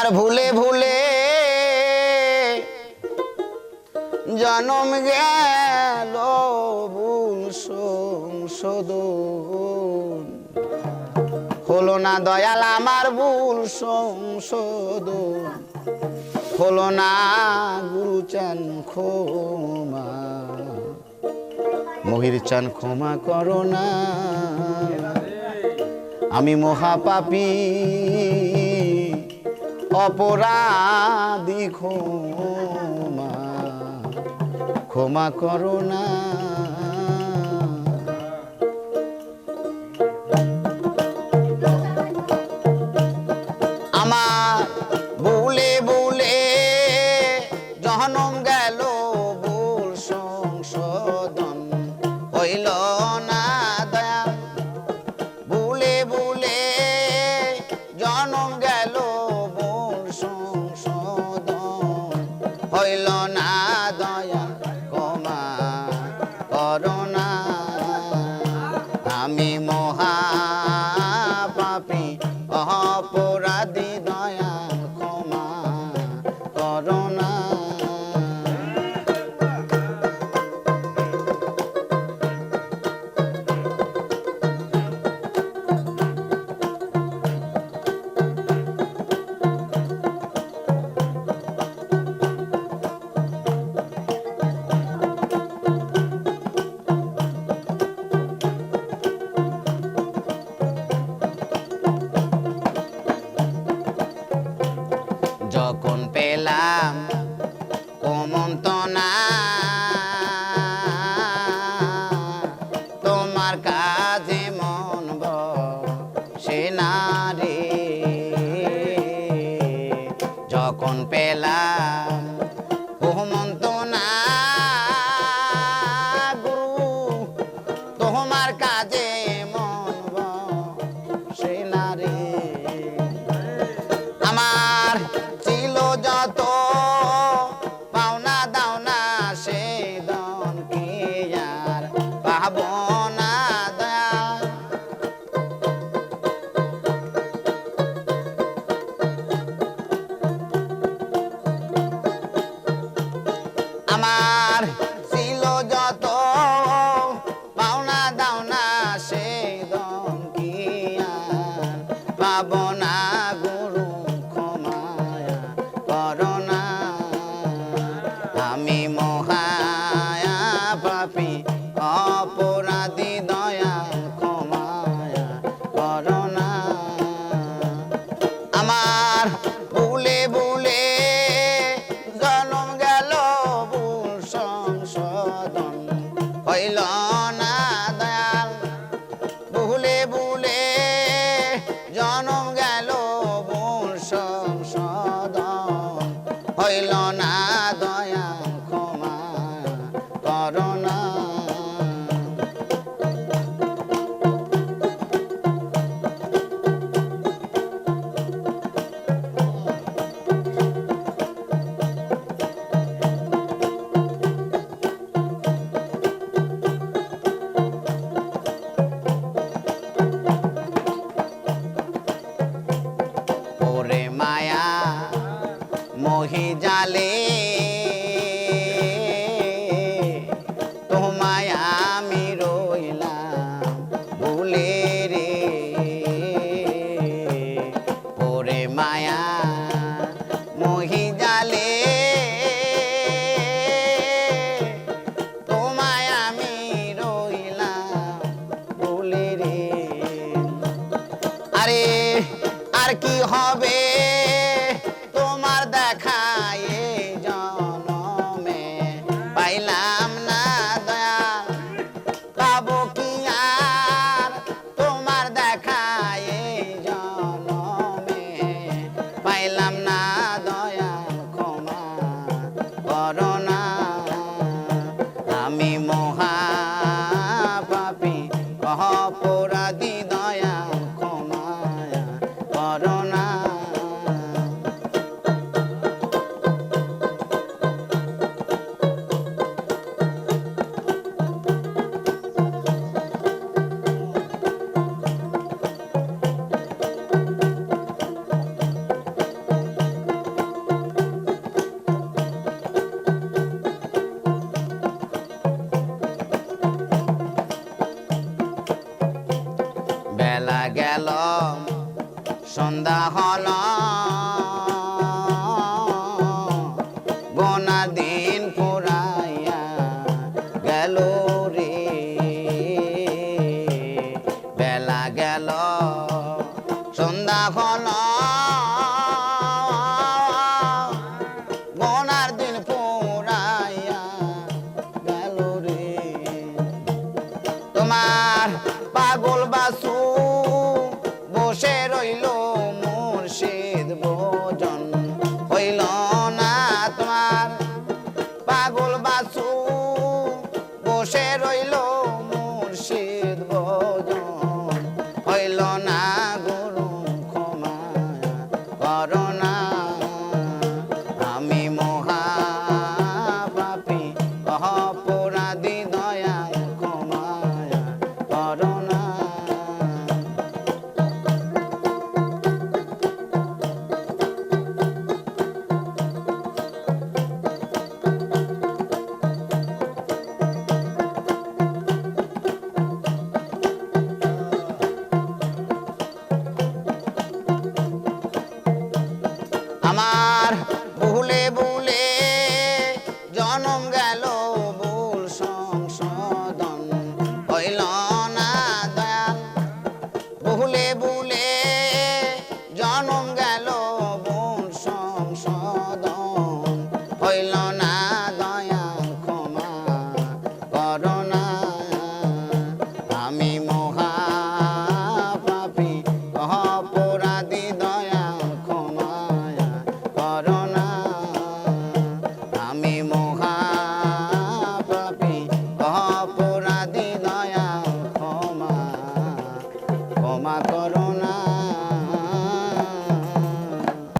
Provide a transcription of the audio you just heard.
আমার ভুলে ভুলে জনম গেল ভুল সংশোধন হলো না দয়াল আমার ভুল সংশোধন হলো না গুরুচান ক্ষমা। মহির চান ক্ষমা করো না। আমি মহাপাপী। অপরাধী ক্ষমা ক্ষমা করো না। on. I Ya চরণ সন্ধ্যা হল। গোনা দিন পুরাইয়া গেল রে। বেলা গেল সন্ধ্যা 거야